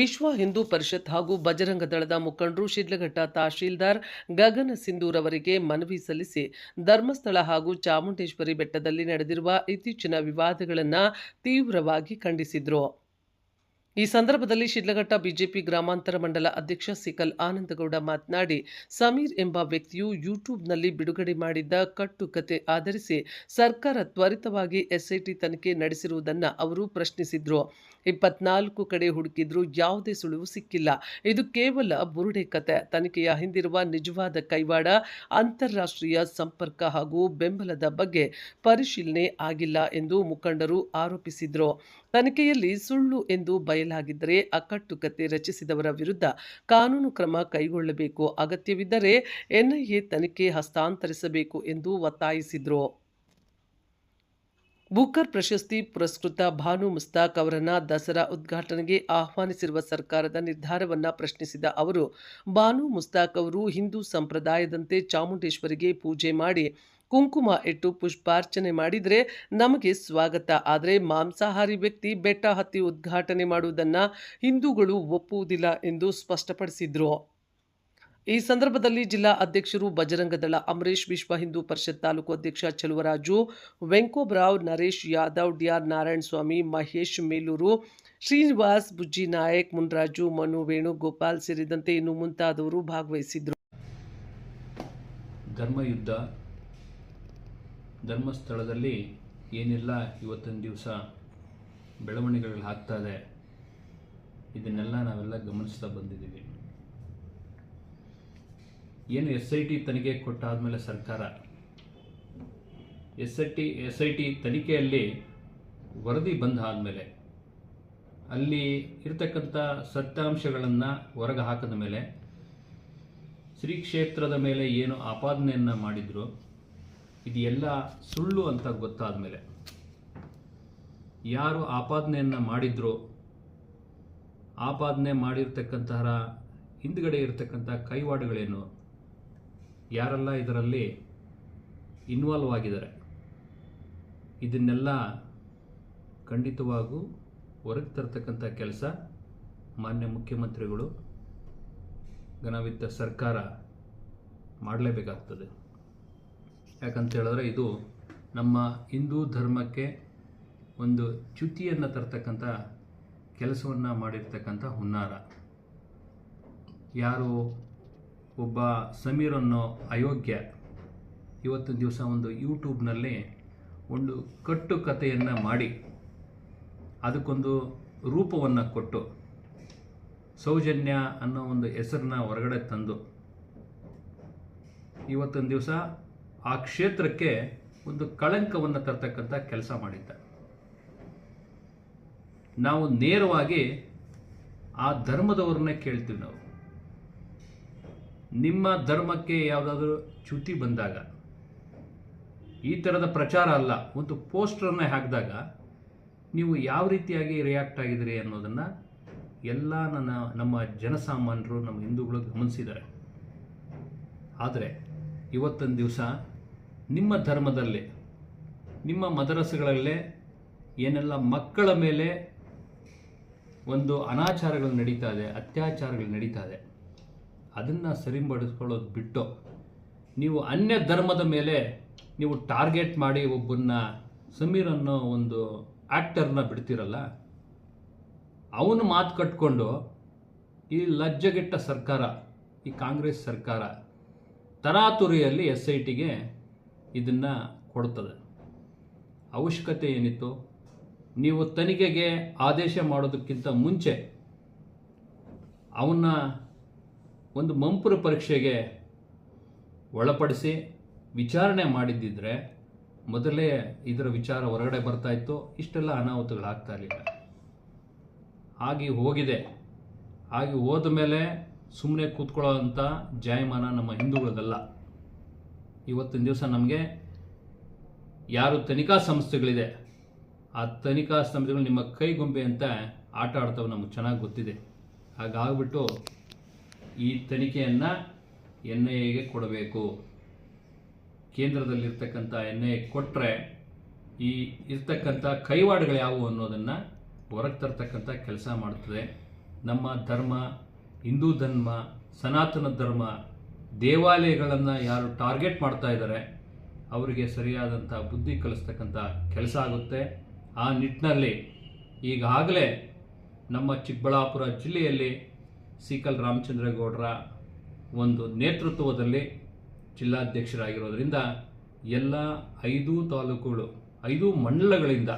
ವಿಶ್ವ ಹಿಂದೂ ಪರಿಷತ್ ಹಾಗೂ ಬಜರಂಗ ದಳದ ಮುಖಂಡರು ಶಿಡ್ಲಘಟ್ಟ ತಹಶೀಲ್ದಾರ್ ಗಗನ ಸಿಂಧೂರ್ ಅವರಿಗೆ ಮನವಿ ಸಲ್ಲಿಸಿ ಧರ್ಮಸ್ಥಳ ಹಾಗೂ ಚಾಮುಂಡೇಶ್ವರಿ ಬೆಟ್ಟದಲ್ಲಿ ನಡೆದಿರುವ ಇತ್ತೀಚಿನ ವಿವಾದಗಳನ್ನು ತೀವ್ರವಾಗಿ ಖಂಡಿಸಿದರು. ಈ ಸಂದರ್ಭದಲ್ಲಿ ಶಿಡ್ಲಘಟ್ಟ ಬಿಜೆಪಿ ಗ್ರಾಮಾಂತರ ಮಂಡಲ ಅಧ್ಯಕ್ಷ ಸಿಕಲ್ ಆನಂದಗೌಡ ಮಾತನಾಡಿ, ಸಮೀರ್ ಎಂಬ ವ್ಯಕ್ತಿಯು ಯೂಟ್ಯೂಬ್ನಲ್ಲಿ ಬಿಡುಗಡೆ ಮಾಡಿದ್ದ ಕಟ್ಟುಕತೆ ಆಧರಿಸಿ ಸರ್ಕಾರ ತ್ವರಿತವಾಗಿ ಎಸ್ಐಟಿ ತನಿಖೆ ನಡೆಸಿರುವುದನ್ನು ಅವರು ಪ್ರಶ್ನಿಸಿದ್ರು. ಇಪ್ಪತ್ನಾಲ್ಕು ಕಡೆ ಹುಡುಕಿದ್ರೂ ಯಾವುದೇ ಸುಳಿವು ಸಿಕ್ಕಿಲ್ಲ. ಇದು ಕೇವಲ ಬುರುಡೆ ಕತೆ. ತನಿಖೆಯ ಹಿಂದಿರುವ ನಿಜವಾದ ಕೈವಾಡ, ಅಂತಾರಾಷ್ಟ್ರೀಯ ಸಂಪರ್ಕ ಹಾಗೂ ಬೆಂಬಲದ ಬಗ್ಗೆ ಪರಿಶೀಲನೆ ಆಗಿಲ್ಲ ಎಂದು ಮುಖಂಡರು ಆರೋಪಿಸಿದರು. ತನಿಖೆಯಲ್ಲಿ ಸುಳ್ಳು ಎಂದು ಬಯಲಾಗಿದ್ದರೆ ಅಕಟ್ಟುಕತೆ ರಚಿಸಿದವರ ವಿರುದ್ಧ ಕಾನೂನು ಕ್ರಮ ಕೈಗೊಳ್ಳಬೇಕು. ಅಗತ್ಯವಿದ್ದರೆ ಎನ್ಐಎ ತನಿಖೆ ಹಸ್ತಾಂತರಿಸಬೇಕು ಎಂದು ಒತ್ತಾಯಿಸಿದರು. ಬುಕರ್ ಪ್ರಶಸ್ತಿ ಪುರಸ್ಕೃತ ಭಾನು ಮುಸ್ತಾಕ್ ಅವರನ್ನ ದಸರಾ ಉದ್ಘಾಟನೆಗೆ ಆಹ್ವಾನಿಸಿರುವ ಸರ್ಕಾರದ ನಿರ್ಧಾರವನ್ನ ಪ್ರಶ್ನಿಸಿದ ಅವರು, ಭಾನು ಮುಸ್ತಾಕ್ ಅವರು ಹಿಂದೂ ಸಂಪ್ರದಾಯದಂತೆ ಚಾಮುಂಡೇಶ್ವರಿಗೆ ಪೂಜೆ ಮಾಡಿ ಕುಂಕುಮ ಇಟ್ಟು ಪುಷ್ಪಾರ್ಚನೆ ಮಾಡಿದರೆ ನಮಗೆ ಸ್ವಾಗತ. ಆದರೆ ಮಾಂಸಾಹಾರಿ ವ್ಯಕ್ತಿ ಬೆಟ್ಟ ಹತ್ತಿ ಉದ್ಘಾಟನೆ ಮಾಡುವುದನ್ನು ಹಿಂದೂಗಳು ಒಪ್ಪುವುದಿಲ್ಲ ಎಂದು ಸ್ಪಷ್ಟಪಡಿಸಿದರು. ಈ ಸಂದರ್ಭದಲ್ಲಿ ಜಿಲ್ಲಾ ಅಧ್ಯಕ್ಷರು ಬಜರಂಗದಳ ಅಮರೇಶ್ ವಿಶ್ವ ಹಿಂದೂ ಪರಿಷತ್ ತಾಲೂಕು ಅಧ್ಯಕ್ಷ ಚಲುವರಾಜು, ವೆಂಕೋಬ್ರಾವ್ ನರೇಶ್ ಯಾದವ್, ಡಿಆರ್ ನಾರಾಯಣ ಸ್ವಾಮಿ ಮಹೇಶ್ ಮೇಲೂರು, ಶ್ರೀನಿವಾಸ್ ಬುಜ್ಜಿ ನಾಯಕ್ ಮುನ್ರಾಜು, ಮನು ವೇಣುಗೋಪಾಲ್ ಸೇರಿದಂತೆ ಇನ್ನು ಮುಂತಾದವರು ಭಾಗವಹಿಸಿದ್ರು. ಧರ್ಮಯುದ್ಧ ಧರ್ಮಸ್ಥಳದಲ್ಲಿ ಏನೆಲ್ಲ, ಇವತ್ತಿನ ದಿವಸ ಬೆಳವಣಿಗೆಗಳು ಆಗ್ತಾ ಇದೆ. ಇದನ್ನೆಲ್ಲ ನಾವೆಲ್ಲ ಗಮನಿಸ್ತಾ ಬಂದಿದ್ದೀವಿ. ಏನು ಎಸ್ ಐ ಟಿ ತನಿಖೆ ಕೊಟ್ಟಾದಮೇಲೆ ಸರ್ಕಾರ? S I T, S I T ತನಿಖೆಯಲ್ಲಿ ವರದಿ ಬಂದ ಆದಮೇಲೆ ಅಲ್ಲಿ ಇರತಕ್ಕಂಥ ಸತ್ಯಾಂಶಗಳನ್ನು ಹೊರಗೆ ಹಾಕಿದ ಮೇಲೆ ಶ್ರೀ ಕ್ಷೇತ್ರದ ಮೇಲೆ ಏನು ಆಪಾದನೆಯನ್ನು ಮಾಡಿದ್ರು ಇದು ಎಲ್ಲ ಸುಳ್ಳು ಅಂತ ಗೊತ್ತಾದ ಮೇಲೆ ಯಾರು ಆಪಾದನೆಯನ್ನು ಮಾಡಿದ್ರು, ಆಪಾದನೆ ಮಾಡಿರ್ತಕ್ಕಂತಹ ಹಿಂದ್ಗಡೆ ಇರತಕ್ಕಂಥ ಕೈವಾಡುಗಳೇನು, ಯಾರೆಲ್ಲ ಇದರಲ್ಲಿ ಇನ್ವಾಲ್ವ್ ಆಗಿದ್ದಾರೆ, ಇದನ್ನೆಲ್ಲ ಖಂಡಿತವಾಗೂ ಹೊರಗೆ ತರ್ತಕ್ಕಂಥ ಕೆಲಸ ಮಾನ್ಯ ಮುಖ್ಯಮಂತ್ರಿಗಳು ಘನವಿತ್ತ ಸರ್ಕಾರ ಮಾಡಲೇಬೇಕಾಗ್ತದೆ. ಯಾಕಂತ ಹೇಳಿದ್ರೆ ಇದು ನಮ್ಮ ಹಿಂದೂ ಧರ್ಮಕ್ಕೆ ಒಂದು ಚ್ಯುತಿಯನ್ನು ತರ್ತಕ್ಕಂಥ ಕೆಲಸವನ್ನು ಮಾಡಿರ್ತಕ್ಕಂಥ ಹುನ್ನಾರ. ಯಾರು ಒಬ್ಬ ಸಮೀರ್ ಅನ್ನೋ ಅಯೋಗ್ಯ, ಇವತ್ತಿನ ದಿವಸ ಒಂದು ಯೂಟ್ಯೂಬ್ನಲ್ಲಿ ಒಂದು ಕಟ್ಟು ಕಥೆಯನ್ನು ಮಾಡಿ, ಅದಕ್ಕೊಂದು ರೂಪವನ್ನು ಕೊಟ್ಟು, ಸೌಜನ್ಯ ಅನ್ನೋ ಒಂದು ಹೆಸರನ್ನ ಹೊರಗಡೆ ತಂದು, ಇವತ್ತಿನ ದಿವಸ ಆ ಕ್ಷೇತ್ರಕ್ಕೆ ಒಂದು ಕಳಂಕವನ್ನು ತರ್ತಕ್ಕಂಥ ಕೆಲಸ ಮಾಡಿದ್ದ. ನಾವು ನೇರವಾಗಿ ಆ ಧರ್ಮದವ್ರನ್ನೇ ಕೇಳ್ತೀವಿ ನಾವು. ನಿಮ್ಮ ಧರ್ಮಕ್ಕೆ ಯಾವುದಾದ್ರೂ ಚ್ಯುತಿ ಬಂದಾಗ, ಈ ಥರದ ಪ್ರಚಾರ ಅಲ್ಲ, ಒಂದು ಪೋಸ್ಟರನ್ನೇ ಹಾಕಿದಾಗ ನೀವು ಯಾವ ರೀತಿಯಾಗಿ ರಿಯಾಕ್ಟ್ ಆಗಿದ್ದೀರಿ ಅನ್ನೋದನ್ನು ಎಲ್ಲ ನನ್ನ, ನಮ್ಮ ಜನಸಾಮಾನ್ಯರು, ನಮ್ಮ ಹಿಂದೂಗಳು ಗಮನಿಸಿದ್ದಾರೆ. ಆದರೆ ಇವತ್ತಿನ ದಿವಸ ನಿಮ್ಮ ಧರ್ಮದಲ್ಲೇ, ನಿಮ್ಮ ಮದರಸಗಳಲ್ಲೇ ಏನೆಲ್ಲ ಮಕ್ಕಳ ಮೇಲೆ ಒಂದು ಅನಾಚಾರಗಳು ನಡೀತಾ ಇದೆ, ಅತ್ಯಾಚಾರಗಳು ನಡೀತಾ ಇದೆ, ಅದನ್ನು ಸರಿಪಡಿಸ್ಕೊಳ್ಳೋದು ಬಿಟ್ಟು ನೀವು ಅನ್ಯ ಧರ್ಮದ ಮೇಲೆ ನೀವು ಟಾರ್ಗೆಟ್ ಮಾಡಿ ಒಬ್ಬನ್ನ, ಸಮೀರ್ ಅನ್ನೋ ಒಂದು ಆ್ಯಕ್ಟರ್ನ ಬಿಡ್ತಿರಲ್ಲ, ಅವನು ಮಾತು ಕಟ್ಕೊಂಡು ಈ ಲಜ್ಜೆಗೆಟ್ಟ ಸರ್ಕಾರ, ಈ ಕಾಂಗ್ರೆಸ್ ಸರ್ಕಾರ ತರಾತುರಿಯಲ್ಲಿ ಎಸ್ ಐ ಟಿಗೆ ಇದನ್ನು ಕೊಡ್ತದೆ. ಅವಶ್ಯಕತೆ ಏನಿತ್ತು ನೀವು ತನಿಖೆಗೆ ಆದೇಶ ಮಾಡೋದಕ್ಕಿಂತ ಮುಂಚೆ ಅವನ್ನ ಒಂದು ಮಂಪುರ ಪರೀಕ್ಷೆಗೆ ಒಳಪಡಿಸಿ ವಿಚಾರಣೆ ಮಾಡಿದ್ದಿದ್ರೆ ಮೊದಲೇ ಇದರ ವಿಚಾರ ಹೊರಗಡೆ ಬರ್ತಾ ಇತ್ತು. ಇಷ್ಟೆಲ್ಲ ಅನಾಹುತಗಳಾಗ್ತಾ ಇರಲಿಲ್ಲ. ಆಗಿ ಹೋಗಿದೆ. ಆಗಿ ಹೋದ ಮೇಲೆ ಸುಮ್ಮನೆ ಕೂತ್ಕೊಳ್ಳೋ ಅಂಥ ಜಾಯಮಾನ ನಮ್ಮ ಹಿಂದೂಗಳದಲ್ಲ. ಇವತ್ತಿನ ದಿವಸ ನಮಗೆ ಯಾರು ತನಿಖಾ ಸಂಸ್ಥೆಗಳಿದೆ, ಆ ತನಿಖಾ ಸಂಸ್ಥೆಗಳು ನಿಮ್ಮ ಕೈಗೊಂಬೆ ಅಂತ ಆಟ ಆಡ್ತಾವೆ ನಮಗೆ ಚೆನ್ನಾಗಿ ಗೊತ್ತಿದೆ. ಹಾಗಾಗ್ಬಿಟ್ಟು ಈ ತನಿಖೆಯನ್ನು ಎನ್ ಐ ಎಗೆ ಕೊಡಬೇಕು. ಕೇಂದ್ರದಲ್ಲಿರ್ತಕ್ಕಂಥ ಎನ್ ಐ ಕೊಟ್ಟರೆ ಈ ಇರ್ತಕ್ಕಂಥ ಕೈವಾಡಗಳು ಯಾವುವು ಅನ್ನೋದನ್ನು ಹೊರಗೆ ತರ್ತಕ್ಕಂಥ ಕೆಲಸ ಮಾಡ್ತದೆ. ನಮ್ಮ ಧರ್ಮ, ಹಿಂದೂ ಧರ್ಮ, ಸನಾತನ ಧರ್ಮ ದೇವಾಲಯಗಳನ್ನು ಯಾರು ಟಾರ್ಗೆಟ್ ಮಾಡ್ತಾ ಇದ್ದಾರೆ ಅವರಿಗೆ ಸರಿಯಾದಂಥ ಬುದ್ಧಿ ಕಲಿಸ್ತಕ್ಕಂಥ ಕೆಲಸ ಆಗುತ್ತೆ. ಆ ನಿಟ್ಟಿನಲ್ಲಿ ಈಗಾಗಲೇ ನಮ್ಮ ಚಿಕ್ಕಬಳ್ಳಾಪುರ ಜಿಲ್ಲೆಯಲ್ಲಿ ಸೀಕಲ್ ರಾಮಚಂದ್ರಗೌಡರ ಒಂದು ನೇತೃತ್ವದಲ್ಲಿ ಜಿಲ್ಲಾಧ್ಯಕ್ಷರಾಗಿರೋದ್ರಿಂದ ಎಲ್ಲ ಐದು ತಾಲೂಕುಗಳು, ಐದು ಮಂಡಲಗಳಿಂದ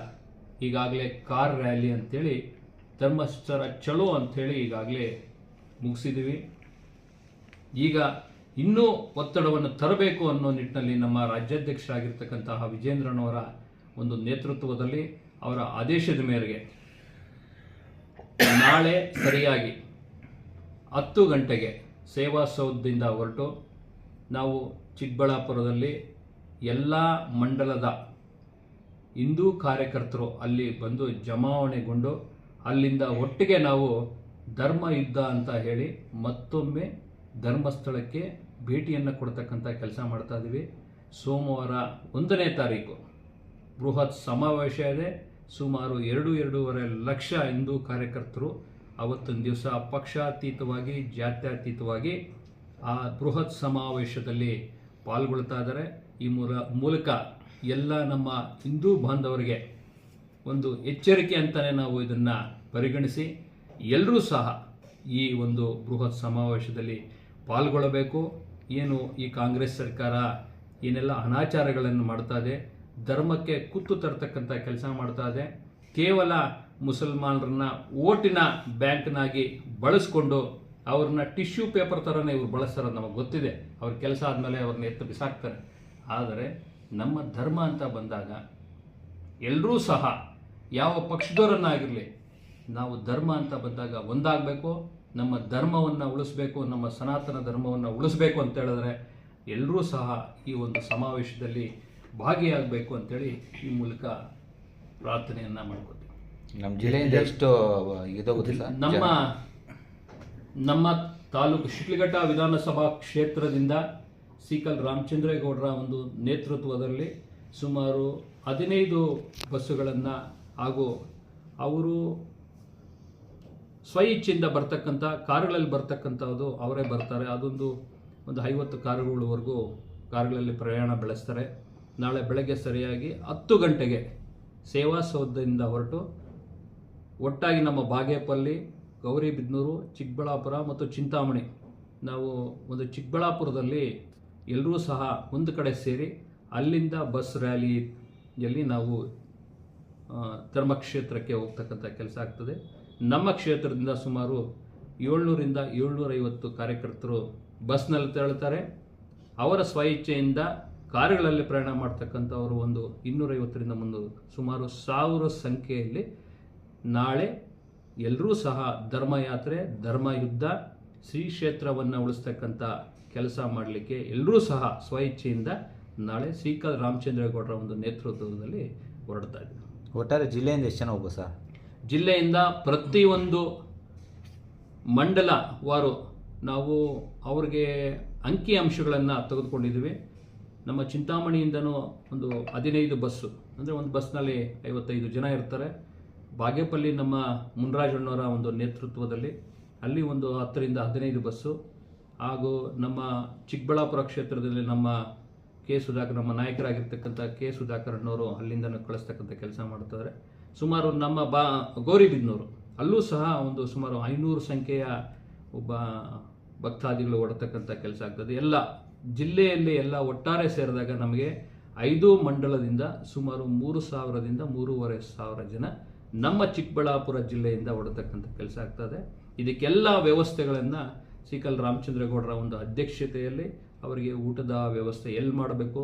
ಈಗಾಗಲೇ ಕಾರ್ ರ್ಯಾಲಿ ಅಂಥೇಳಿ ಧರ್ಮಸ್ಥಳ ಚಲೋ ಅಂಥೇಳಿ ಈಗಾಗಲೇ ಮುಗಿಸಿದ್ದೀವಿ ಈಗ ಇನ್ನೂ ಒತ್ತಡವನ್ನು ತರಬೇಕು ಅನ್ನೋ ನಿಟ್ಟಿನಲ್ಲಿ ನಮ್ಮ ರಾಜ್ಯಾಧ್ಯಕ್ಷರಾಗಿರ್ತಕ್ಕಂತಹ ವಿಜೇಂದ್ರನವರ ಒಂದು ನೇತೃತ್ವದಲ್ಲಿ ಅವರ ಆದೇಶದ ಮೇರೆಗೆ ನಾಳೆ ಸರಿಯಾಗಿ ಹತ್ತು ಗಂಟೆಗೆ ಸೇವಾ ಸೌಧದಿಂದ ಹೊರಟು ನಾವು ಚಿಕ್ಕಬಳ್ಳಾಪುರದಲ್ಲಿ ಎಲ್ಲ ಮಂಡಲದ ಹಿಂದೂ ಕಾರ್ಯಕರ್ತರು ಅಲ್ಲಿ ಬಂದು ಜಮಾವಣೆಗೊಂಡು ಅಲ್ಲಿಂದ ಒಟ್ಟಿಗೆ ನಾವು ಧರ್ಮ ಯುದ್ಧ ಅಂತ ಹೇಳಿ ಮತ್ತೊಮ್ಮೆ ಧರ್ಮಸ್ಥಳಕ್ಕೆ ಭೇಟಿಯನ್ನು ಕೊಡ್ತಕ್ಕಂಥ ಕೆಲಸ ಮಾಡ್ತಾ ಇದ್ದೀವಿ ಸೋಮವಾರ ಒಂದನೇ ತಾರೀಕು ಬೃಹತ್ ಸಮಾವೇಶ ಇದೆ. ಸುಮಾರು ಎರಡು, ಎರಡೂವರೆ ಲಕ್ಷ ಹಿಂದೂ ಕಾರ್ಯಕರ್ತರು ಅವತ್ತೊಂದು ದಿವಸ ಪಕ್ಷಾತೀತವಾಗಿ, ಜಾತ್ಯತೀತವಾಗಿ ಆ ಬೃಹತ್ ಸಮಾವೇಶದಲ್ಲಿ ಪಾಲ್ಗೊಳ್ತಾ ಇದ್ದಾರೆ. ಈ ಮೂಲ, ಮೂಲಕ ಎಲ್ಲ ನಮ್ಮ ಹಿಂದೂ ಬಾಂಧವರಿಗೆ ಒಂದು ಎಚ್ಚರಿಕೆ ಅಂತಲೇ ನಾವು ಇದನ್ನು ಪರಿಗಣಿಸಿ ಎಲ್ಲರೂ ಸಹ ಈ ಒಂದು ಬೃಹತ್ ಸಮಾವೇಶದಲ್ಲಿ ಪಾಲ್ಗೊಳ್ಳಬೇಕು. ಏನು ಈ ಕಾಂಗ್ರೆಸ್ ಸರ್ಕಾರ ಏನೆಲ್ಲ ಅನಾಚಾರಗಳನ್ನು ಮಾಡ್ತಾ ಇದೆ, ಧರ್ಮಕ್ಕೆ ಕುತ್ತು ತರತಕ್ಕಂಥ ಕೆಲಸ ಮಾಡ್ತಾ ಇದೆ, ಕೇವಲ ಮುಸಲ್ಮಾನರನ್ನ ಓಟಿನ ಬ್ಯಾಂಕ್ನಾಗಿ ಬಳಸ್ಕೊಂಡು ಅವ್ರನ್ನ ಟಿಶ್ಯೂ ಪೇಪರ್ ಥರನೇ ಇವ್ರು ಬಳಸ್ತಾರೆ ನಮಗೆ ಗೊತ್ತಿದೆ. ಅವ್ರ ಕೆಲಸ ಆದಮೇಲೆ ಅವ್ರನ್ನ ಎತ್ತು ಬಿಸಾಕ್ತಾರೆ. ಆದರೆ ನಮ್ಮ ಧರ್ಮ ಅಂತ ಬಂದಾಗ ಎಲ್ಲರೂ ಸಹ ಯಾವ ಪಕ್ಷದವರನ್ನಾಗಿರಲಿ ನಾವು ಧರ್ಮ ಅಂತ ಬಂದಾಗ ಒಂದಾಗಬೇಕು ನಮ್ಮ ಧರ್ಮವನ್ನು ಉಳಿಸ್ಬೇಕು ನಮ್ಮ ಸನಾತನ ಧರ್ಮವನ್ನು ಉಳಿಸ್ಬೇಕು ಅಂತ ಹೇಳಿದ್ರೆ ಎಲ್ಲರೂ ಸಹ ಈ ಒಂದು ಸಮಾವೇಶದಲ್ಲಿ ಭಾಗಿಯಾಗಬೇಕು ಅಂತೇಳಿ ಈ ಮೂಲಕ ಪ್ರಾರ್ಥನೆಯನ್ನು ಮಾಡ್ಕೋತೀವಿ. ನಮ್ಮ ಜಿಲ್ಲೆಯಿಂದ ಎಷ್ಟು ಸರ್ ನಮ್ಮ ನಮ್ಮ ತಾಲೂಕು ಶಿಡ್ಲಘಟ್ಟ ವಿಧಾನಸಭಾ ಕ್ಷೇತ್ರದಿಂದ ಸೀಕಲ್ ರಾಮಚಂದ್ರೇಗೌಡರ ಒಂದು ನೇತೃತ್ವದಲ್ಲಿ ಸುಮಾರು ಹದಿನೈದು ಬಸ್ಸುಗಳನ್ನು ಹಾಗೂ ಅವರು ಸ್ವ ಇಚ್ಛೆಯಿಂದ ಬರ್ತಕ್ಕಂಥ ಕಾರುಗಳಲ್ಲಿ ಬರ್ತಕ್ಕಂಥದ್ದು ಅವರೇ ಬರ್ತಾರೆ. ಅದೊಂದು ಒಂದು ಐವತ್ತು ಕಾರುಗಳವರೆಗೂ ಕಾರುಗಳಲ್ಲಿ ಪ್ರಯಾಣ ಬೆಳೆಸ್ತಾರೆ. ನಾಳೆ ಬೆಳಗ್ಗೆ ಸರಿಯಾಗಿ ಹತ್ತು ಗಂಟೆಗೆ ಸೇವಾ ಸೌಧದಿಂದ ಹೊರಟು ಒಟ್ಟಾಗಿ ನಮ್ಮ ಬಾಗೇಪಲ್ಲಿ ಗೌರಿಬಿದನೂರು ಚಿಕ್ಕಬಳ್ಳಾಪುರ ಮತ್ತು ಚಿಂತಾಮಣಿ. ನಾವು ಒಂದು ಚಿಕ್ಕಬಳ್ಳಾಪುರದಲ್ಲಿ ಎಲ್ಲರೂ ಸಹ ಒಂದು ಕಡೆ ಸೇರಿ ಅಲ್ಲಿಂದ ಬಸ್ ರ್ಯಾಲಿಯಲ್ಲಿ ನಾವು ಧರ್ಮಕ್ಷೇತ್ರಕ್ಕೆ ಹೋಗ್ತಕ್ಕಂಥ ಕೆಲಸ ಆಗ್ತದೆ. ನಮ್ಮ ಕ್ಷೇತ್ರದಿಂದ ಸುಮಾರು ಏಳ್ನೂರಿಂದ ಏಳ್ನೂರೈವತ್ತು ಕಾರ್ಯಕರ್ತರು ಬಸ್ನಲ್ಲಿ ತೆರಳುತ್ತಾರೆ. ಅವರ ಸ್ವಇಚ್ಛೆಯಿಂದ ಕಾರುಗಳಲ್ಲಿ ಪ್ರಯಾಣ ಮಾಡ್ತಕ್ಕಂಥವರು ಒಂದು ಇನ್ನೂರೈವತ್ತರಿಂದ ಮುನ್ನೂರು ಸುಮಾರು ಸಾವಿರ ಸಂಖ್ಯೆಯಲ್ಲಿ ನಾಳೆ ಎಲ್ಲರೂ ಸಹ ಧರ್ಮಯಾತ್ರೆ, ಧರ್ಮಯುದ್ಧ ಶ್ರೀ ಕ್ಷೇತ್ರವನ್ನು ಉಳಿಸ್ತಕ್ಕಂಥ ಕೆಲಸ ಮಾಡಲಿಕ್ಕೆ ಎಲ್ಲರೂ ಸಹ ಸ್ವಇಚ್ಛೆಯಿಂದ ನಾಳೆ ಶ್ರೀಕಾಲ್ ರಾಮಚಂದ್ರೇಗೌಡರ ಒಂದು ನೇತೃತ್ವದಲ್ಲಿ ಹೊರಡ್ತಾ ಇದ್ದೀವಿ ಒಟ್ಟಾರೆ ಜಿಲ್ಲೆಯಿಂದ ಎಷ್ಟು ಜನ ಹೋಗೋ ಸರ್? ಜಿಲ್ಲೆಯಿಂದ ಪ್ರತಿಯೊಂದು ಮಂಡಲವಾರು ನಾವು ಅವ್ರಿಗೆ ಅಂಕಿ ಅಂಶಗಳನ್ನು ತೆಗೆದುಕೊಂಡಿದ್ದೀವಿ. ನಮ್ಮ ಚಿಂತಾಮಣಿಯಿಂದನೂ ಒಂದು ಹದಿನೈದು ಬಸ್ಸು, ಅಂದರೆ ಒಂದು ಬಸ್ನಲ್ಲಿ ಐವತ್ತೈದು ಜನ ಇರ್ತಾರೆ. ಬಾಗೇಪಲ್ಲಿ ನಮ್ಮ ಮುನ್ರಾಜಣ್ಣವರ ಒಂದು ನೇತೃತ್ವದಲ್ಲಿ ಅಲ್ಲಿ ಒಂದು ಹತ್ತರಿಂದ ಹದಿನೈದು ಬಸ್ಸು. ಹಾಗೂ ನಮ್ಮ ಚಿಕ್ಕಬಳ್ಳಾಪುರ ಕ್ಷೇತ್ರದಲ್ಲಿ ನಮ್ಮ ಕೆ ಸುಧಾಕರ್, ನಮ್ಮ ನಾಯಕರಾಗಿರ್ತಕ್ಕಂಥ ಕೆ ಸುಧಾಕರ್ ಅಣ್ಣವರು ಅಲ್ಲಿಂದ ಕಳಿಸ್ತಕ್ಕಂಥ ಕೆಲಸ ಮಾಡ್ತಾರೆ. ಸುಮಾರು ನಮ್ಮ ಬಾ, ಗೌರಿಬಿದ್ನೂರು. ಅಲ್ಲೂ ಸಹ ಒಂದು ಸುಮಾರು ಐನೂರು ಸಂಖ್ಯೆಯ ಒಬ್ಬ ಭಕ್ತಾದಿಗಳು ಹೊರತಕ್ಕಂಥ ಕೆಲಸ ಆಗ್ತದೆ. ಎಲ್ಲ ಜಿಲ್ಲೆಯಲ್ಲಿ ಎಲ್ಲ ಒಟ್ಟಾರೆ ಸೇರಿದಾಗ ನಮಗೆ ಐದು ಮಂಡಲದಿಂದ ಸುಮಾರು ಮೂರು ಸಾವಿರದಿಂದ ಮೂರುವರೆ ಸಾವಿರ ಜನ ನಮ್ಮ ಚಿಕ್ಕಬಳ್ಳಾಪುರ ಜಿಲ್ಲೆಯಿಂದ ಹೊರತಕ್ಕಂಥ ಕೆಲಸ ಆಗ್ತದೆ. ಇದಕ್ಕೆಲ್ಲ ವ್ಯವಸ್ಥೆಗಳನ್ನು ಸಿಕಲ್ ರಾಮಚಂದ್ರಗೌಡರ ಒಂದು ಅಧ್ಯಕ್ಷತೆಯಲ್ಲಿ ಅವರಿಗೆ ಊಟದ ವ್ಯವಸ್ಥೆ ಎಲ್ಲಿ ಮಾಡಬೇಕು,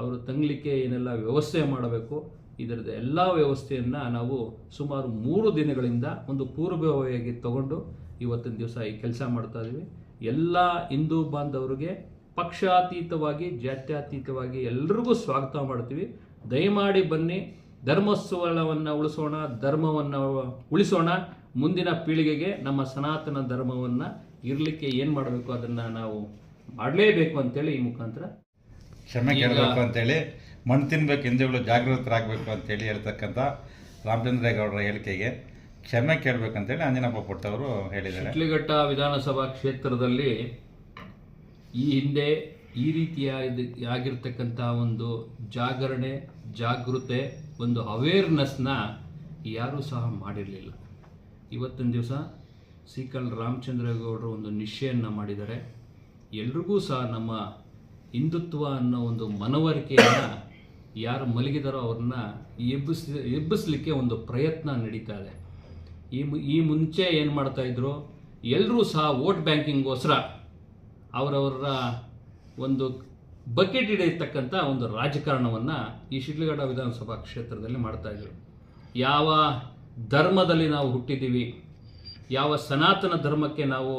ಅವರು ತಂಗ್ಲಿಕ್ಕೆ ಏನೆಲ್ಲ ವ್ಯವಸ್ಥೆ ಮಾಡಬೇಕು ಇದರದ ಎಲ್ಲ ವ್ಯವಸ್ಥೆಯನ್ನು ನಾವು ಸುಮಾರು ಮೂರು ದಿನಗಳಿಂದ ಒಂದು ಪೂರ್ವಭಾವಿಯಾಗಿ ತಗೊಂಡು ಇವತ್ತಿನ ದಿವಸ ಈ ಕೆಲಸ ಮಾಡ್ತಾ ಇದ್ದೀವಿ ಎಲ್ಲ ಹಿಂದೂ ಬಾಂಧವರಿಗೆ ಪಕ್ಷಾತೀತವಾಗಿ ಜಾತ್ಯತೀತವಾಗಿ ಎಲ್ರಿಗೂ ಸ್ವಾಗತ ಮಾಡ್ತೀವಿ. ದಯಮಾಡಿ ಬನ್ನಿ ಧರ್ಮೋತ್ಸವವನ್ನು ಉಳಿಸೋಣ ಧರ್ಮವನ್ನು ಉಳಿಸೋಣ. ಮುಂದಿನ ಪೀಳಿಗೆಗೆ ನಮ್ಮ ಸನಾತನ ಧರ್ಮವನ್ನು ಇರಲಿಕ್ಕೆ ಏನು ಮಾಡಬೇಕು ಅದನ್ನು ನಾವು ಮಾಡಲೇಬೇಕು ಅಂತೇಳಿ ಈ ಮುಖಾಂತರ. ಕ್ಷಮೆ ಕೇಳಬೇಕು ಅಂತೇಳಿ. ಮಣ್ಣು ತಿನ್ಬೇಕು ಹಿಂದೂಗಳು ಜಾಗೃತರಾಗಬೇಕು ಅಂತೇಳಿ ಹೇಳ್ತಕ್ಕಂಥ ರಾಮಚಂದ್ರೇಗೌಡರ ಹೇಳಿಕೆಗೆ ಕ್ಷಮೆ ಕೇಳಬೇಕಂತೇಳಿ ಅಂಜನಪ್ಪ ಪುಟ್ಟವರು ಹೇಳಿದ್ದಾರೆ. ಶಿಡ್ಲಘಟ್ಟ ವಿಧಾನಸಭಾ ಕ್ಷೇತ್ರದಲ್ಲಿ ಈ ಹಿಂದೆ ಈ ರೀತಿಯ ಆಗಿರ್ತಕ್ಕಂಥ ಒಂದು ಜಾಗರಣೆ, ಜಾಗೃತೆ, ಒಂದು ಅವೇರ್ನೆಸ್ನ ಯಾರೂ ಸಹ ಮಾಡಿರಲಿಲ್ಲ. ಇವತ್ತಿನ ದಿವಸ ಸೀಕಲ್ ರಾಮಚಂದ್ರೇಗೌಡರು ಒಂದು ನಿಶ್ಚಯನ್ನು ಮಾಡಿದ್ದಾರೆ. ಎಲ್ರಿಗೂ ಸಹ ನಮ್ಮ ಹಿಂದುತ್ವ ಅನ್ನೋ ಒಂದು ಮನವರಿಕೆಯನ್ನು ಯಾರು ಮಲಗಿದಾರೋ ಅವ್ರನ್ನ ಎಬ್ಬಿಸ್, ಎಬ್ಬಿಸ್ಲಿಕ್ಕೆ ಒಂದು ಪ್ರಯತ್ನ ನಡೀತಾ ಇದೆ. ಈ ಈ ಮುಂಚೆ ಏನು ಮಾಡ್ತಾಯಿದ್ರು ಎಲ್ಲರೂ ಸಹ ವೋಟ್ ಬ್ಯಾಂಕಿಂಗ್ಗೋಸ್ಕರ ಅವರವರ ಒಂದು ಬಕೆಟ್ ಹಿಡಿಯತಕ್ಕಂಥ ಒಂದು ರಾಜಕಾರಣವನ್ನು ಈ ಶಿಡ್ಲಘಟ್ಟ ವಿಧಾನಸಭಾ ಕ್ಷೇತ್ರದಲ್ಲಿ ಮಾಡ್ತಾಯಿದ್ರು ಯಾವ ಧರ್ಮದಲ್ಲಿ ನಾವು ಹುಟ್ಟಿದ್ದೀವಿ, ಯಾವ ಸನಾತನ ಧರ್ಮಕ್ಕೆ ನಾವು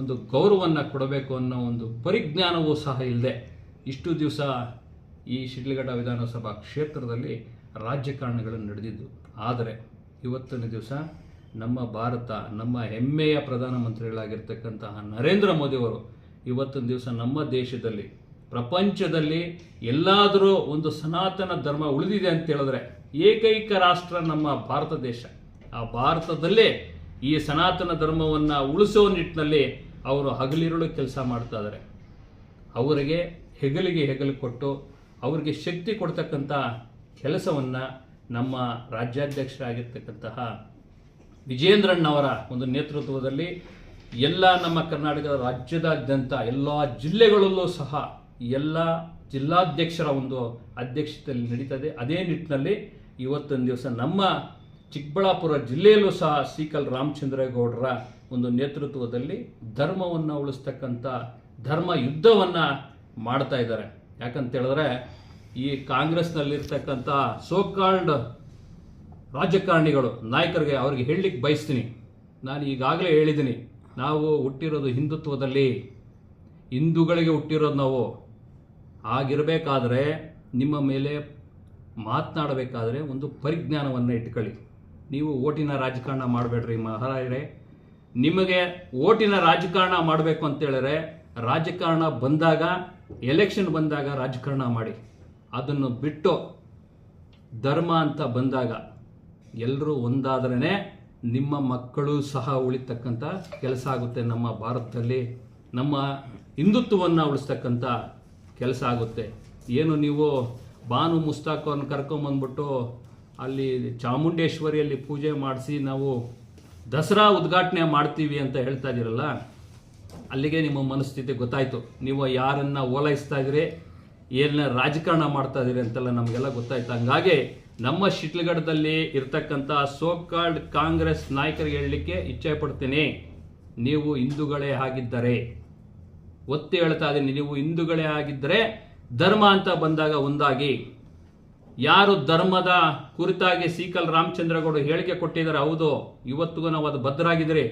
ಒಂದು ಗೌರವವನ್ನು ಕೊಡಬೇಕು ಅನ್ನೋ ಒಂದು ಪರಿಜ್ಞಾನವೂ ಸಹ ಇಲ್ಲದೆ ಇಷ್ಟು ದಿವಸ ಈ ಶಿಡ್ಲಘಟ್ಟ ವಿಧಾನಸಭಾ ಕ್ಷೇತ್ರದಲ್ಲಿ ರಾಜಕಾರಣಗಳು ನಡೆದಿದ್ದು, ಆದರೆ ಇವತ್ತಿನ ದಿವಸ ನಮ್ಮ ಭಾರತ, ನಮ್ಮ ಹೆಮ್ಮೆಯ ಪ್ರಧಾನಮಂತ್ರಿಗಳಾಗಿರ್ತಕ್ಕಂತಹ ನರೇಂದ್ರ ಮೋದಿಯವರು ಇವತ್ತಿನ ದಿವಸ ನಮ್ಮ ದೇಶದಲ್ಲಿ, ಪ್ರಪಂಚದಲ್ಲಿ ಎಲ್ಲಾದರೂ ಒಂದು ಸನಾತನ ಧರ್ಮ ಉಳಿದಿದೆ ಅಂತ ಹೇಳಿದ್ರೆ ಏಕೈಕ ರಾಷ್ಟ್ರ ನಮ್ಮ ಭಾರತ ದೇಶ. ಆ ಭಾರತದಲ್ಲೇ ಈ ಸನಾತನ ಧರ್ಮವನ್ನು ಉಳಿಸೋ ನಿಟ್ಟಿನಲ್ಲಿ ಅವರು ಹಗಲಿರುಳು ಕೆಲಸ ಮಾಡ್ತಾ ಇದ್ದಾರೆ. ಅವರಿಗೆ ಹೆಗಲಿಗೆ ಹೆಗಲು ಕೊಟ್ಟು ಅವರಿಗೆ ಶಕ್ತಿ ಕೊಡ್ತಕ್ಕಂಥ ಕೆಲಸವನ್ನು ನಮ್ಮ ರಾಜ್ಯಾಧ್ಯಕ್ಷರಾಗಿರ್ತಕ್ಕಂತಹ ವಿಜೇಂದ್ರಣ್ಣವರ ಒಂದು ನೇತೃತ್ವದಲ್ಲಿ ಎಲ್ಲ ನಮ್ಮ ಕರ್ನಾಟಕದ ರಾಜ್ಯದಾದ್ಯಂತ ಎಲ್ಲ ಜಿಲ್ಲೆಗಳಲ್ಲೂ ಸಹ ಎಲ್ಲ ಜಿಲ್ಲಾಧ್ಯಕ್ಷರ ಒಂದು ಅಧ್ಯಕ್ಷತೆಯಲ್ಲಿ ನಡೀತದೆ. ಅದೇ ನಿಟ್ಟಿನಲ್ಲಿ ಇವತ್ತೊಂದು ದಿವಸ ನಮ್ಮ ಚಿಕ್ಕಬಳ್ಳಾಪುರ ಜಿಲ್ಲೆಯಲ್ಲೂ ಸಹ ಸೀಕಲ್ ರಾಮಚಂದ್ರೇಗೌಡರ ಒಂದು ನೇತೃತ್ವದಲ್ಲಿ ಧರ್ಮವನ್ನು ಉಳಿಸ್ತಕ್ಕಂಥ ಧರ್ಮ ಯುದ್ಧವನ್ನು ಮಾಡ್ತಾ ಇದ್ದಾರೆ. ಯಾಕಂತ ಹೇಳಿದ್ರೆ ಈ ಕಾಂಗ್ರೆಸ್ನಲ್ಲಿರ್ತಕ್ಕಂಥ ಸೋಕಾಲ್ಡ್ ರಾಜಕಾರಣಿಗಳು, ನಾಯಕರಿಗೆ ಅವ್ರಿಗೆ ಹೇಳಲಿಕ್ಕೆ ಬಯಸ್ತೀನಿ. ನಾನು ಈಗಾಗಲೇ ಹೇಳಿದ್ದೀನಿ, ನಾವು ಹುಟ್ಟಿರೋದು ಹಿಂದುತ್ವದಲ್ಲಿ, ಹಿಂದೂಗಳಿಗೆ ಹುಟ್ಟಿರೋದು ನಾವು. ಆಗಿರಬೇಕಾದ್ರೆ ನಿಮ್ಮ ಮೇಲೆ ಮಾತನಾಡಬೇಕಾದ್ರೆ ಒಂದು ಪರಿಜ್ಞಾನವನ್ನು ಇಟ್ಕೊಳ್ಳಿ. ನೀವು ಓಟಿನ ರಾಜಕಾರಣ ಮಾಡಬೇಡ್ರಿ ಮಹಾರಾಜರೇ. ನಿಮಗೆ ಓಟಿನ ರಾಜಕಾರಣ ಮಾಡಬೇಕು ಅಂತೇಳಿದ್ರೆ ರಾಜಕಾರಣ ಬಂದಾಗ ಎಲೆಕ್ಷನ್ ಬಂದಾಗ ರಾಜಕಾರಣ ಮಾಡಿ, ಅದನ್ನು ಬಿಟ್ಟು ಧರ್ಮ ಅಂತ ಬಂದಾಗ ಎಲ್ಲರೂ ಒಂದಾದ್ರೇ ನಿಮ್ಮ ಮಕ್ಕಳು ಸಹ ಉಳಿತಕ್ಕಂಥ ಕೆಲಸ ಆಗುತ್ತೆ. ನಮ್ಮ ಭಾರತದಲ್ಲಿ ನಮ್ಮ ಹಿಂದುತ್ವವನ್ನು ಉಳಿಸ್ತಕ್ಕಂಥ ಕೆಲಸ ಆಗುತ್ತೆ. ಏನು ನೀವು ಬಾನು ಮುಸ್ತಾಕವನ್ನು ಕರ್ಕೊಂಬಂದ್ಬಿಟ್ಟು ಅಲ್ಲಿ ಚಾಮುಂಡೇಶ್ವರಿಯಲ್ಲಿ ಪೂಜೆ ಮಾಡಿಸಿ ನಾವು ದಸರಾ ಉದ್ಘಾಟನೆ ಮಾಡ್ತೀವಿ ಅಂತ ಹೇಳ್ತಾ ಇದ್ದೀರಲ್ಲ ಅಲ್ಲಿಗೆ ನಿಮ್ಮ ಮನಸ್ಥಿತಿ ಗೊತ್ತಾಯಿತು. ನೀವು ಯಾರನ್ನ ಓಲೈಸ್ತಾ ಇದ್ದೀರಿ ಏನ ರಾಜಕಾರಣ ಮಾಡ್ತಾ ಇದ್ದೀರಿ ಅಂತೆಲ್ಲ ನಮಗೆಲ್ಲ ಗೊತ್ತಾಯ್ತು. ಹಂಗಾಗಿ ನಮ್ಮ ಶಿಟ್ಲಗಢದಲ್ಲಿ ಇರ್ತಕ್ಕಂಥ ಸೋಕಾಲ್ಡ್ ಕಾಂಗ್ರೆಸ್ ನಾಯಕರಿಗೆ ಹೇಳಲಿಕ್ಕೆ ಇಚ್ಛೆ ಪಡ್ತೀನಿ. ನೀವು ಹಿಂದೂಗಳೇ ಆಗಿದ್ದರೆ, ಒತ್ತಿ ಹೇಳ್ತಾ ಇದ್ದೀನಿ, ನೀವು ಹಿಂದೂಗಳೇ ಆಗಿದ್ದರೆ ಧರ್ಮ ಅಂತ ಬಂದಾಗ ಒಂದಾಗಿ. ಯಾರು ಧರ್ಮದ ಕುರಿತಾಗಿ ಸೀಕಲ್ ರಾಮಚಂದ್ರಗೌಡ ಹೇಳಿಕೆ ಕೊಟ್ಟಿದ್ದಾರೆ, ಹೌದು. ಇವತ್ತಿಗೂ ನಾವು ಅದು ಬದ್ಧರಾಗಿದ್ದೀರಿ.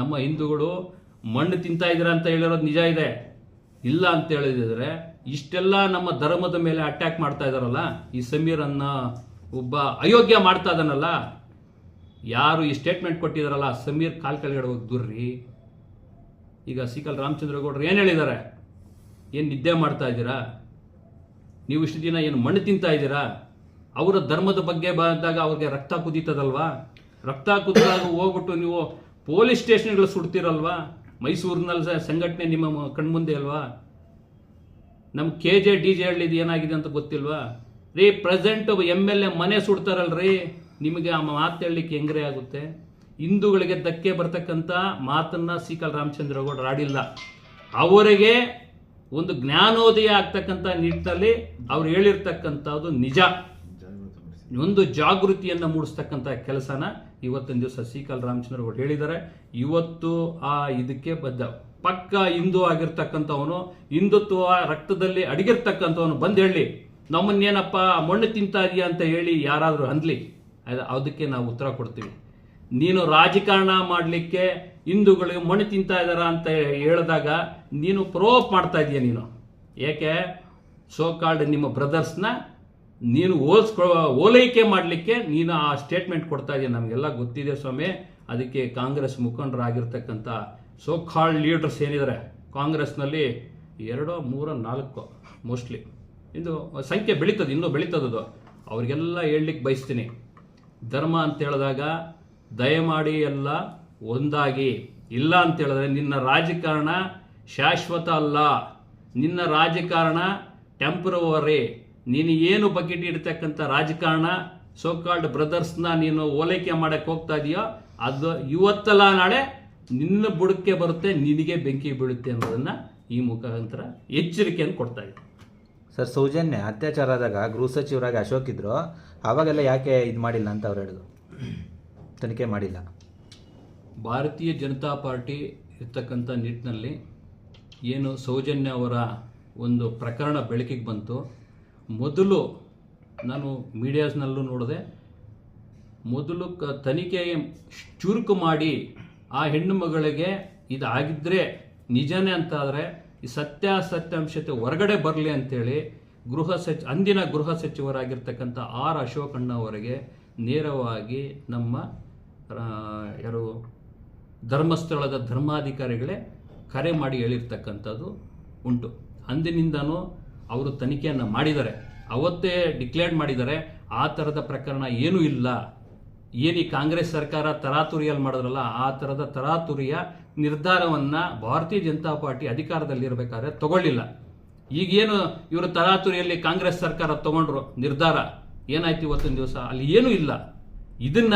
ನಮ್ಮ ಹಿಂದೂಗಳು ಮಣ್ಣು ತಿಂತಾ ಇದ್ದೀರಾ ಅಂತ ಹೇಳಿರೋದು ನಿಜ ಇದೆ? ಇಲ್ಲ ಅಂತ ಹೇಳಿದ್ರೆ ಇಷ್ಟೆಲ್ಲ ನಮ್ಮ ಧರ್ಮದ ಮೇಲೆ ಅಟ್ಯಾಕ್ ಮಾಡ್ತಾ ಇದ್ದಾರಲ್ಲ, ಈ ಸಮೀರನ್ನ ಒಬ್ಬ ಅಯೋಗ್ಯ ಮಾಡ್ತಾ ಇದ್ದಾನಲ್ಲ, ಯಾರು ಈ ಸ್ಟೇಟ್ಮೆಂಟ್ ಕೊಟ್ಟಿದಾರಲ್ಲ ಸಮೀರ್ ಕಾಲ್ ಕೆಳಗಡೆ ಹೋಗಿ ದೂರ್ರಿ. ಈಗ ಸೀಕಲ್ ರಾಮಚಂದ್ರಗೌಡರು ಏನು ಹೇಳಿದ್ದಾರೆ? ಏನು ನಿದ್ದೆ ಮಾಡ್ತಾ ಇದ್ದೀರಾ? ನೀವು ಇಷ್ಟು ದಿನ ಏನು ಮಣ್ಣು ತಿಂತಾ ಇದ್ದೀರಾ? ಅವರ ಧರ್ಮದ ಬಗ್ಗೆ ಬಂದಾಗ ಅವ್ರಿಗೆ ರಕ್ತ ಕುದೀತದಲ್ವಾ? ರಕ್ತ ಕುದಿದಾಗ ಹೋಗ್ಬಿಟ್ಟು ನೀವು ಪೊಲೀಸ್ ಸ್ಟೇಷನ್ಗಳು ಸುಡ್ತಿರಲ್ವಾ? ಮೈಸೂರಿನಲ್ಲಿ ಸಹ ಸಂಘಟನೆ ನಿಮ್ಮ ಕಣ್ಮುಂದೆ ಅಲ್ವಾ? ನಮ್ಮ ಕೆ ಜೆ, ಡಿ ಜೆ ಹಳ್ಳಿದು ಏನಾಗಿದೆ ಅಂತ ಗೊತ್ತಿಲ್ವಾ? ರೀ, ಪ್ರೆಸೆಂಟ್ ಎಂ ಎಲ್ ಎ ಮನೆ ಸುಡ್ತಾರಲ್ರಿ. ನಿಮಗೆ ಆ ಮಾತು ಹೇಳಲಿಕ್ಕೆ ಹೆಂಗ್ರೆ ಆಗುತ್ತೆ? ಹಿಂದೂಗಳಿಗೆ ಧಕ್ಕೆ ಬರ್ತಕ್ಕಂಥ ಮಾತನ್ನ ಸೀಕಲ್ ರಾಮಚಂದ್ರಗೌಡರು ಆಡಿಲ್ಲ. ಅವರಿಗೆ ಒಂದು ಜ್ಞಾನೋದಯ ಆಗ್ತಕ್ಕಂಥ ನಿಟ್ಟಿನಲ್ಲಿ ಅವ್ರು ಹೇಳಿರ್ತಕ್ಕಂಥದ್ದು ನಿಜ. ಒಂದು ಜಾಗೃತಿಯನ್ನು ಮೂಡಿಸ್ತಕ್ಕಂಥ ಕೆಲಸನ ಇವತ್ತಿನ ದಿವಸ ಸೀಕಲ್ ಅವರು ಹೇಳಿದ್ದಾರೆ. ಇವತ್ತು ಆ ಇದಕ್ಕೆ ಬದ್ಧ, ಪಕ್ಕ ಹಿಂದೂ ಆಗಿರ್ತಕ್ಕಂಥವನು, ಹಿಂದುತ್ವ ರಕ್ತದಲ್ಲಿ ಅಡಗಿರ್ತಕ್ಕಂಥವನು ಬಂದು ಹೇಳಿ, ನಮ್ಮನ್ನೇನಪ್ಪ ಮಣ್ಣು ತಿಂತಾ ಇದೆಯಾ ಅಂತ ಹೇಳಿ ಯಾರಾದರೂ ಅಂದ್ಲಿ, ಅದ್- ಅದಕ್ಕೆ ನಾವು ಉತ್ತರ ಕೊಡ್ತೀವಿ. ನೀನು ರಾಜಕಾರಣ ಮಾಡಲಿಕ್ಕೆ ಹಿಂದೂಗಳಿಗೆ ಮಣ್ಣು ತಿಂತಾ ಇದ್ದಾರ ಅಂತ ಹೇಳಿದಾಗ ನೀನು ಪ್ರೋಪ್ ಮಾಡ್ತಾ ಇದೀಯ ನೀನು. ಏಕೆ? ಸೋ ಕಾಲ್ಡ್ ನಿಮ್ಮ ಬ್ರದರ್ಸ್ನ ನೀನು ಹೋಲ್ಸ್ಕೊ ಓಲೈಕೆ ಮಾಡಲಿಕ್ಕೆ ನೀನು ಆ ಸ್ಟೇಟ್ಮೆಂಟ್ ಕೊಡ್ತಾ ಇದೆಯಾ. ನಮಗೆಲ್ಲ ಗೊತ್ತಿದೆ ಸ್ವಾಮಿ, ಅದಕ್ಕೆ ಕಾಂಗ್ರೆಸ್ ಮುಖಂಡರಾಗಿರ್ತಕ್ಕಂಥ ಸೋ ಕಾಲ್ಡ್ ಲೀಡರ್ಸ್ ಏನಿದ್ದಾರೆ ಕಾಂಗ್ರೆಸ್ನಲ್ಲಿ ಎರಡೋ, ಮೂರೋ, ನಾಲ್ಕು ಮೋಸ್ಟ್ಲಿ ಇದು ಸಂಖ್ಯೆ ಬೆಳೀತದೆ, ಇನ್ನೂ ಬೆಳೀತದದು. ಅವ್ರಿಗೆಲ್ಲ ಹೇಳಲಿಕ್ಕೆ ಬಯಸ್ತೀನಿ. ಧರ್ಮ ಅಂತ ಹೇಳಿದಾಗ ದಯಮಾಡಿ ಎಲ್ಲ ಒಂದಾಗಿ. ಇಲ್ಲ ಅಂತ ಹೇಳಿದ್ರೆ ನಿನ್ನ ರಾಜಕಾರಣ ಶಾಶ್ವತ ಅಲ್ಲ. ನಿನ್ನ ರಾಜಕಾರಣ ಟೆಂಪ್ರವರಿ ನೀನು ಏನು ಬಕೆಟ್ ಇಡ್ತಕ್ಕಂಥ ರಾಜಕಾರಣ ಸೋಕಾಲ್ಡ್ ಬ್ರದರ್ಸ್ನ ನೀನು ಓಲೈಕೆ ಮಾಡಕ್ಕೆ ಹೋಗ್ತಾ ಇದೆಯೋ ಅದು ಇವತ್ತಲ್ಲ ನಾಳೆ ನಿನ್ನ ಬುಡಕ್ಕೆ ಬರುತ್ತೆ ನಿನಗೆ ಬೆಂಕಿ ಬೀಳುತ್ತೆ ಅನ್ನೋದನ್ನು ಈ ಮುಖಾಂತರ ಎಚ್ಚರಿಕೆಯನ್ನು ಕೊಡ್ತಾ ಇದೆ ಸರ್ ಸೌಜನ್ಯ ಅತ್ಯಾಚಾರ ಆದಾಗ ಗೃಹ ಸಚಿವರಾಗಿ ಅಶೋಕ್ ಇದ್ರು. ಆವಾಗೆಲ್ಲ ಯಾಕೆ ಇದು ಮಾಡಿಲ್ಲ ಅಂತ ಅವ್ರು ಹೇಳಿದ್ರು? ತನಿಖೆ ಮಾಡಿಲ್ಲ. ಭಾರತೀಯ ಜನತಾ ಪಾರ್ಟಿ ಇರ್ತಕ್ಕಂಥ ನಿಟ್ಟಿನಲ್ಲಿ ಏನು ಸೌಜನ್ಯ ಅವರ ಒಂದು ಪ್ರಕರಣ ಬೆಳಕಿಗೆ ಬಂತು. ಮೊದಲು ನಾನು ಮೀಡಿಯಾಸ್ನಲ್ಲೂ ನೋಡಿದೆ. ಮೊದಲು ಕ ತನಿಖೆ ಚುರುಕು ಮಾಡಿ ಆ ಹೆಣ್ಣು ಮಗಳಿಗೆ ಇದಾಗಿದ್ದರೆ ನಿಜನೇ ಅಂತಾದರೆ ಈ ಸತ್ಯಾಸತ್ಯಾಂಶತೆ ಹೊರಗಡೆ ಬರಲಿ ಅಂತೇಳಿ ಗೃಹ ಸಚ್, ಅಂದಿನ ಗೃಹ ಸಚಿವರಾಗಿರ್ತಕ್ಕಂಥ ಆರ್ ಅಶೋಕಣ್ಣ ಅವರಿಗೆ ನೇರವಾಗಿ ನಮ್ಮ ಯಾರು, ಧರ್ಮಸ್ಥಳದ ಧರ್ಮಾಧಿಕಾರಿಗಳೇ ಕರೆ ಮಾಡಿ ಹೇಳಿರ್ತಕ್ಕಂಥದ್ದು ಉಂಟು. ಅಂದಿನಿಂದನೂ ಅವರು ತನಿಖೆಯನ್ನು ಮಾಡಿದ್ದಾರೆ. ಅವತ್ತೇ ಡಿಕ್ಲೇರ್ ಮಾಡಿದ್ದಾರೆ. ಆ ಥರದ ಪ್ರಕರಣ ಏನೂ ಇಲ್ಲ. ಏನು ಈ ಕಾಂಗ್ರೆಸ್ ಸರ್ಕಾರ ತರಾತುರಿಯಲ್ಲಿ ಮಾಡಿದ್ರಲ್ಲ, ಆ ಥರದ ತರಾತುರಿಯ ನಿರ್ಧಾರವನ್ನು ಭಾರತೀಯ ಜನತಾ ಪಾರ್ಟಿ ಅಧಿಕಾರದಲ್ಲಿರಬೇಕಾದ್ರೆ ತಗೊಳ್ಳಿಲ್ಲ. ಈಗೇನು ಇವರು ತರಾತುರಿಯಲ್ಲಿ ಕಾಂಗ್ರೆಸ್ ಸರ್ಕಾರ ತಗೊಂಡ್ರು ನಿರ್ಧಾರ? ಏನಾಯ್ತು ಇವತ್ತಿನ ದಿವಸ? ಅಲ್ಲಿ ಏನೂ ಇಲ್ಲ. ಇದನ್ನ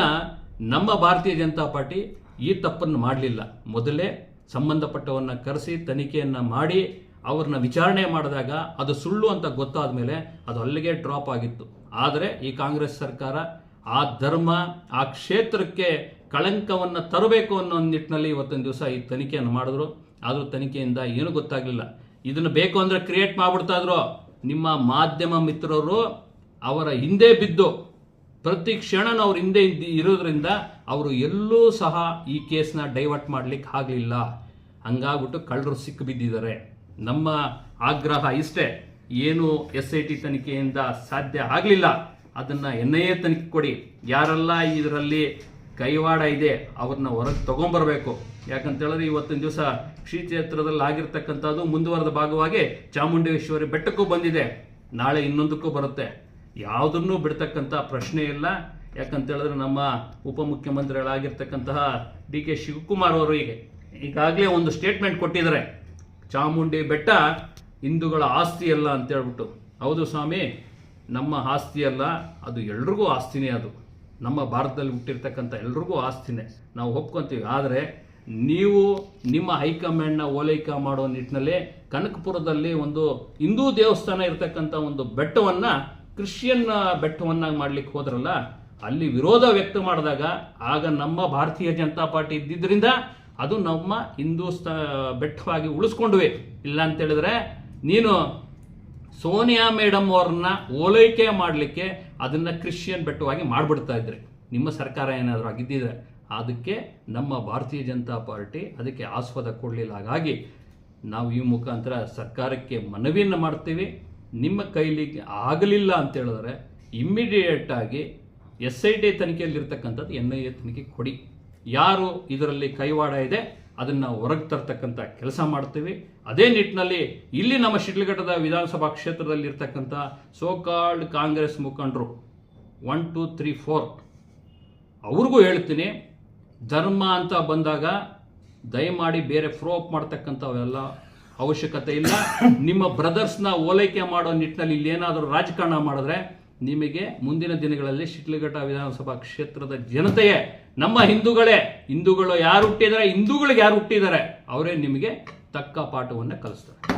ನಮ್ಮ ಭಾರತೀಯ ಜನತಾ ಪಾರ್ಟಿ ಈ ತಪ್ಪನ್ನು ಮಾಡಲಿಲ್ಲ. ಮೊದಲೇ ಸಂಬಂಧಪಟ್ಟವನ್ನ ಕರೆಸಿ ತನಿಖೆಯನ್ನು ಮಾಡಿ ಅವ್ರನ್ನ ವಿಚಾರಣೆ ಮಾಡಿದಾಗ ಅದು ಸುಳ್ಳು ಅಂತ ಗೊತ್ತಾದ ಮೇಲೆ ಅದು ಅಲ್ಲಿಗೆ ಡ್ರಾಪ್ ಆಗಿತ್ತು. ಆದರೆ ಈ ಕಾಂಗ್ರೆಸ್ ಸರ್ಕಾರ ಆ ಧರ್ಮ, ಆ ಕ್ಷೇತ್ರಕ್ಕೆ ಕಳಂಕವನ್ನು ತರಬೇಕು ಅನ್ನೋ ನಿಟ್ಟಿನಲ್ಲಿ ಇವತ್ತೊಂದು ದಿವಸ ಈ ತನಿಖೆಯನ್ನು ಮಾಡಿದ್ರು. ಆದರೂ ತನಿಖೆಯಿಂದ ಏನೂ ಗೊತ್ತಾಗಲಿಲ್ಲ. ಇದನ್ನು ಬೇಕು ಅಂದರೆ ಕ್ರಿಯೇಟ್ ಮಾಡಿಬಿಡ್ತಾ ಇದ್ರು. ನಿಮ್ಮ ಮಾಧ್ಯಮ ಮಿತ್ರರು ಅವರ ಹಿಂದೆ ಬಿದ್ದು ಪ್ರತಿ ಕ್ಷಣನ ಅವ್ರ ಹಿಂದೆ ಇರೋದ್ರಿಂದ ಅವರು ಎಲ್ಲೂ ಸಹ ಈ ಕೇಸ್ನ ಡೈವರ್ಟ್ ಮಾಡ್ಲಿಕ್ಕೆ ಆಗಲಿಲ್ಲ. ಹಂಗಾಗ್ಬಿಟ್ಟು ಕಳ್ಳರು ಸಿಕ್ಕಿ ಬಿದ್ದಿದ್ದಾರೆ. ನಮ್ಮ ಆಗ್ರಹ ಇಷ್ಟೇ, ಏನು ಎಸ್ ಐ ಟಿ ತನಿಖೆಯಿಂದ ಸಾಧ್ಯ ಆಗಲಿಲ್ಲ, ಅದನ್ನ ಎನ್ ಐ ಎ ತನಿಖೆ ಕೊಡಿ. ಯಾರೆಲ್ಲ ಇದರಲ್ಲಿ ಕೈವಾಡ ಇದೆ, ಅವ್ರನ್ನ ಹೊರಗೆ ತಗೊಂಬರ್ಬೇಕು. ಯಾಕಂತ ಹೇಳಿದ್ರೆ ಇವತ್ತಿನ ದಿವಸ ಶ್ರೀ ಕ್ಷೇತ್ರದಲ್ಲಿ ಆಗಿರ್ತಕ್ಕಂಥದ್ದು ಮುಂದುವರೆದ ಭಾಗವಾಗಿ ಚಾಮುಂಡೇಶ್ವರಿ ಬೆಟ್ಟಕ್ಕೂ ಬಂದಿದೆ. ನಾಳೆ ಇನ್ನೊಂದಕ್ಕೂ ಬರುತ್ತೆ. ಯಾವುದನ್ನು ಬಿಡ್ತಕ್ಕಂಥ ಪ್ರಶ್ನೆ ಇಲ್ಲ. ಯಾಕಂತ ಹೇಳಿದ್ರೆ ನಮ್ಮ ಉಪಮುಖ್ಯಮಂತ್ರಿಗಳಾಗಿರ್ತಕ್ಕಂತಹ ಡಿ ಕೆ ಶಿವಕುಮಾರ್ ಅವರು ಈಗ ಈಗಾಗಲೇ ಒಂದು ಸ್ಟೇಟ್ಮೆಂಟ್ ಕೊಟ್ಟಿದ್ದಾರೆ. ಚಾಮುಂಡಿ ಬೆಟ್ಟ ಹಿಂದೂಗಳ ಆಸ್ತಿ ಅಲ್ಲ ಅಂತ ಹೇಳ್ಬಿಟ್ಟು. ಹೌದು ಸ್ವಾಮಿ, ನಮ್ಮ ಆಸ್ತಿ ಅಲ್ಲ, ಅದು ಎಲ್ರಿಗೂ ಆಸ್ತಿನೇ ಅದು. ನಮ್ಮ ಭಾರತದಲ್ಲಿ ಹುಟ್ಟಿರ್ತಕ್ಕಂಥ ಎಲ್ರಿಗೂ ಆಸ್ತಿನೇ. ನಾವು ಒಪ್ಕೊತೀವಿ. ಆದರೆ ನೀವು ನಿಮ್ಮ ಹೈಕಮಾಂಡ್ನ ಓಲೈಕೆ ಮಾಡೋ ನಿಟ್ಟಿನಲ್ಲಿ ಕನಕಪುರದಲ್ಲಿ ಒಂದು ಹಿಂದೂ ದೇವಸ್ಥಾನ ಇರತಕ್ಕಂಥ ಒಂದು ಬೆಟ್ಟವನ್ನು, ಕ್ರಿಶ್ಚಿಯನ್ ಬೆಟ್ಟವನ್ನಾಗಿ ಮಾಡ್ಲಿಕ್ಕೆ ಹೋದ್ರಲ್ಲ, ಅಲ್ಲಿ ವಿರೋಧ ವ್ಯಕ್ತ ಮಾಡಿದಾಗ, ಆಗ ನಮ್ಮ ಭಾರತೀಯ ಜನತಾ ಪಾರ್ಟಿ ಇದ್ದಿದ್ದರಿಂದ ಅದು ನಮ್ಮ ಹಿಂದೂಸ್ತ, ಬೆಟ್ಟವಾಗಿ ಉಳಿಸ್ಕೊಂಡ್ವಿ. ಇಲ್ಲ ಅಂತೇಳಿದ್ರೆ ನೀನು ಸೋನಿಯಾ ಮೇಡಮ್ ಅವ್ರನ್ನ ಓಲೈಕೆ ಮಾಡಲಿಕ್ಕೆ ಅದನ್ನು ಕ್ರಿಶ್ಚಿಯನ್ ಬೆಟ್ಟವಾಗಿ ಮಾಡಿಬಿಡ್ತಾ ಇದ್ರಿ. ನಿಮ್ಮ ಸರ್ಕಾರ ಏನಾದರೂ ಆಗಿದ್ದಿದ್ರೆ. ಅದಕ್ಕೆ ನಮ್ಮ ಭಾರತೀಯ ಜನತಾ ಪಾರ್ಟಿ ಅದಕ್ಕೆ ಆಸ್ಪದ ಕೊಡಲಿಲ್ಲ. ಹಾಗಾಗಿ ನಾವು ಈ ಮುಖಾಂತರ ಸರ್ಕಾರಕ್ಕೆ ಮನವಿಯನ್ನು ಮಾಡ್ತೀವಿ. ನಿಮ್ಮ ಕೈಲಿ ಆಗಲಿಲ್ಲ ಅಂತ ಹೇಳಿದ್ರೆ ಇಮ್ಮಿಡಿಯೇಟ್ ಆಗಿ ಎಸ್ ಐ ಟಿ ತನಿಖೆಯಲ್ಲಿರ್ತಕ್ಕಂಥದ್ದು ಎನ್ ಐ ಎ ತನಿಖೆ ಕೊಡಿ. ಯಾರು ಇದರಲ್ಲಿ ಕೈವಾಡ ಇದೆ, ಅದನ್ನ ಹೊರಗೆ ತರ್ತಕ್ಕಂಥ ಕೆಲಸ ಮಾಡ್ತೀವಿ. ಅದೇ ನಿಟ್ಟಿನಲ್ಲಿ ಇಲ್ಲಿ ನಮ್ಮ ಶಿಡ್ಲಘಟ್ಟದ ವಿಧಾನಸಭಾ ಕ್ಷೇತ್ರದಲ್ಲಿರ್ತಕ್ಕಂಥ ಸೋಕಾಲ್ಡ್ ಕಾಂಗ್ರೆಸ್ ಮುಖಂಡರು ಒನ್ ಟು ತ್ರೀ ಫೋರ್ ಅವ್ರಿಗೂ ಹೇಳ್ತೀನಿ, ಧರ್ಮ ಅಂತ ಬಂದಾಗ ದಯಮಾಡಿ ಬೇರೆ ಫ್ರೋಪ್ ಮಾಡ್ತಕ್ಕಂಥವೆಲ್ಲ ಅವಶ್ಯಕತೆ ಇಲ್ಲ. ನಿಮ್ಮ ಬ್ರದರ್ಸ್ನ ಓಲೈಕೆ ಮಾಡೋ ನಿಟ್ಟಿನಲ್ಲಿ ಇಲ್ಲಿ ಏನಾದರೂ ರಾಜಕಾರಣ ಮಾಡಿದ್ರೆ ನಿಮಗೆ ಮುಂದಿನ ದಿನಗಳಲ್ಲಿ ಶಿಡ್ಲಘಟ್ಟ ವಿಧಾನಸಭಾ ಕ್ಷೇತ್ರದ ಜನತೆಯೇ ನಮ್ಮ ಹಿಂದೂಗಳೇ ಹಿಂದೂಗಳು ಯಾರು ಹುಟ್ಟಿದ್ದಾರೆ? ಹಿಂದೂಗಳಿಗೆ ಯಾರು ಹುಟ್ಟಿದ್ದಾರೆ? ಅವರೇ ನಿಮಗೆ ತಕ್ಕ ಪಾಠವನ್ನು ಕಲಿಸ್ತಾರೆ.